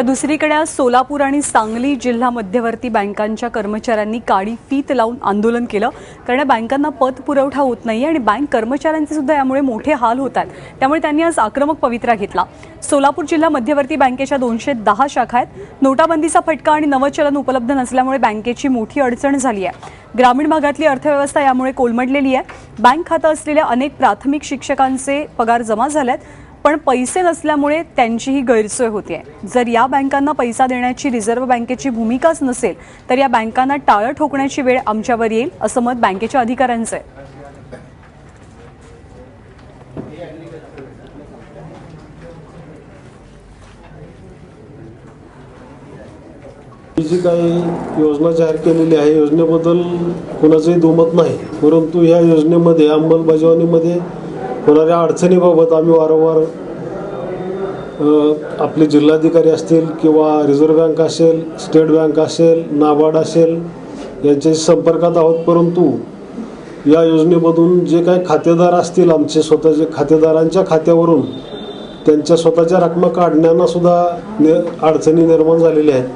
तर दुसरीकडे आज सोलापूर आणि सांगली जिल्हा मध्यवर्ती बँकांच्या कर्मचाऱ्यांनी काळी फीत लावून आंदोलन केलं. कारण या बँकांना पत पुरवठा होत नाही आणि बँक कर्मचाऱ्यांचे सुद्धा यामुळे मोठे हाल होत आहेत. त्यामुळे त्यांनी आज आक्रमक पवित्रा घेतला. सोलापूर जिल्हा मध्यवर्ती बँकेच्या दोनशे दहा शाखा आहेत. नोटाबंदीचा फटका आणि नवचलन उपलब्ध नसल्यामुळे बँकेची मोठी अडचण झाली आहे. ग्रामीण भागातली अर्थव्यवस्था यामुळे कोलमडलेली आहे. बँक खातं असलेल्या अनेक प्राथमिक शिक्षकांचे पगार जमा झाले आहेत पण पैसे नसल्यामुळे त्यांचीही गैरसोय होते जर या बँकांना पैसा देण्याची रिझर्व्ह बँकेची भूमिकाच नसेल तर या बँकांना टाळं ठोकण्याची वेळ आमच्यावर येईल असं मत बँकेच्या अधिकाऱ्यांचं आहे. ही जी काही योजना जाहीर केलेली आहे. योजनेबद्दल कोणाचंही दुमत नाही. परंतु ह्या योजनेमध्ये अंमलबजावणीमध्ये होणाऱ्या अडचणीबाबत आम्ही वारंवार आपले जिल्हाधिकारी असतील किंवा रिझर्व्ह बँक असेल स्टेट बँक असेल नाबार्ड असेल यांच्याशी संपर्कात आहोत. परंतु या योजनेमधून जे काही खातेदार असतील आमचे स्वतःचे खातेदारांच्या खात्यावरून त्यांच्या स्वतःच्या रकमा काढण्यानासुद्धा नि अडचणी निर्माण झालेल्या आहेत.